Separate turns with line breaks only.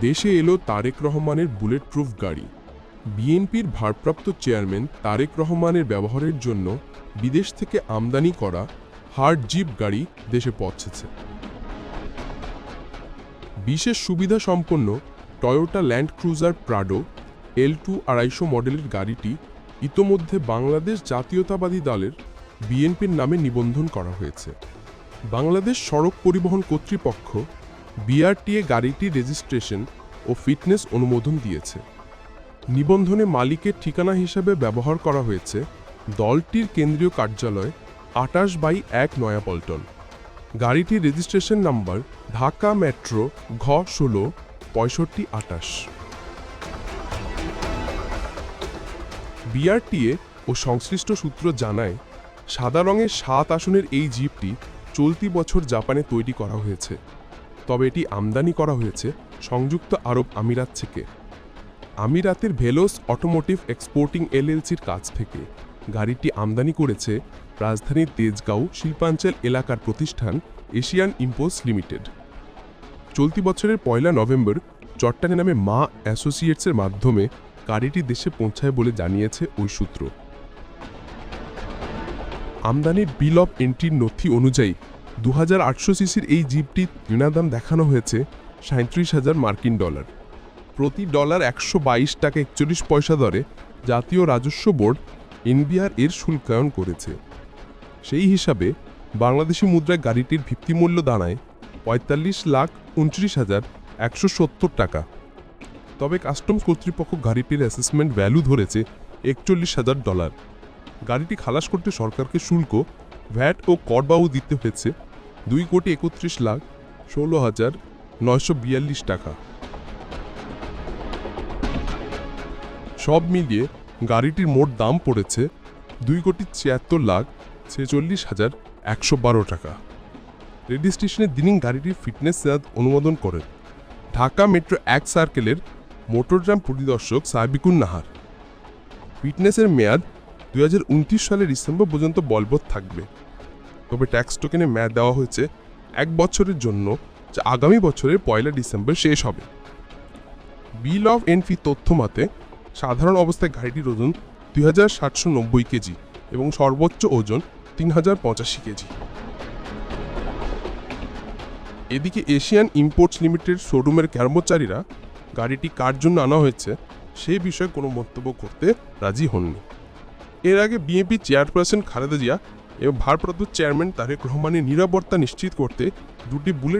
দেশে এলো তারেক রহমানের বুলেট প্রুফ গাড়ি। বিএনপির ভারপ্রাপ্ত চেয়ারম্যান তারেক রহমানের ব্যবহারের জন্য বিদেশ থেকে আমদানি করা হার্ড জিপ গাড়ি দেশে পৌঁছেছে। বিশেষ সুবিধা সম্পন্ন Toyota Land Cruiser Prado L two আড়াইশো মডেলের গাড়িটি ইতোমধ্যে বাংলাদেশ জাতীয়তাবাদী দলের বিএনপির নামে নিবন্ধন করা হয়েছে। বাংলাদেশ সড়ক পরিবহন কর্তৃপক্ষ বিআরটিএ গাড়িটির রেজিস্ট্রেশন ও ফিটনেস অনুমোদন দিয়েছে। নিবন্ধনে মালিকের ঠিকানা হিসাবে ব্যবহার করা হয়েছে দলটির কেন্দ্রীয় কার্যালয় আটাশ বাই এক নয়াপল্টন। গাড়িটির রেজিস্ট্রেশন নাম্বার ঢাকা মেট্রো ঘ ষোলো পঁয়ষট্টি আটাশ বিআরটিএ ও সংশ্লিষ্ট সূত্র জানায়, সাদা রঙের সাত আসনের এই জিপটি চলতি বছর জাপানে তৈরি করা হয়েছে। তবে এটি আমদানি করা হয়েছে সংযুক্ত আরব আমিরাত থেকে। আমিরাতের ভেলোস অটোমোটিভ এক্সপোর্টিং এলএলসির কাছ থেকে গাড়িটি আমদানি করেছে রাজধানীর তেজগাঁও শিল্পাঞ্চল এলাকার প্রতিষ্ঠান এশিয়ান ইম্পোস লিমিটেড। চলতি বছরের পয়লা নভেম্বর চট্টানে নামে মা অ্যাসোসিয়েটসের মাধ্যমে গাড়িটি দেশে পৌঁছায় বলে জানিয়েছে ওই সূত্র। আমদানির বিল অফ এন্ট্রির নথি অনুযায়ী দু হাজার আটশো সিসির এই জিপটির ঋণাদাম দেখানো হয়েছে সাঁত্রিশ হাজার মার্কিন ডলার। প্রতি ডলার একশো বাইশ টাকা একচল্লিশ পয়সা দরে জাতীয় রাজস্ব বোর্ড এনবিআর এর শুল্কায়ন করেছে। সেই হিসাবে বাংলাদেশি মুদ্রায় গাড়িটির ভিত্তিমূল্য দাঁড়ায় পঁয়তাল্লিশ লাখ উনত্রিশ হাজার একশো সত্তর টাকা। তবে কাস্টমস কর্তৃপক্ষ গাড়িটির অ্যাসেসমেন্ট ভ্যালু ধরেছে একচল্লিশ হাজার ডলার। গাড়িটি খালাস করতে সরকারকে শুল্ক, ভ্যাট ও করবাও দিতে হয়েছে দুই কোটি একত্রিশ লাখ ষোলো হাজার নয়শো বিয়াল্লিশ টাকা। সব মিলিয়ে গাড়িটির মোট দাম পড়েছে দুই কোটি ছিয়াত্তর লাখ ছেচল্লিশ হাজার একশো বারো টাকা। রেজিস্ট্রেশনের দিনই গাড়িটির ফিটনেস মেয়াদ অনুমোদন করেন ঢাকা মেট্রো এক সার্কেলের মোটরযান পরিদর্শক সাবিকুন নাহার। ফিটনেসের মেয়াদ দু হাজার উনত্রিশ সালের ডিসেম্বর পর্যন্ত বলবৎ থাকবে। তবে ট্যাক্স টোকেনে মেয়াদ দেওয়া হয়েছে এক বছরের জন্য, যা আগামী বছরের পয়লা ডিসেম্বর শেষ হবে। বিল অফ এন্ট্রি তথ্য মতে, সাধারণ অবস্থায় গাড়িটির ওজন দুই হাজার সাতশো নব্বই কেজি এবং সর্বোচ্চ ওজন তিন হাজার পঁচাশি কেজি। এদিকে এশিয়ান ইম্পোর্টস লিমিটেড শোরুমের কর্মচারীরা গাড়িটি কার জন্য আনা হয়েছে, সে বিষয়ে কোনো মন্তব্য করতে রাজি হননি। এর আগে বিএনপি চেয়ারপারসন খালেদা জিয়া এবং ভারপ্রাপ্ত চেয়ারম্যান তারেক রহমানের নিরাপত্তা নিশ্চিত করতে দুটি বুলেট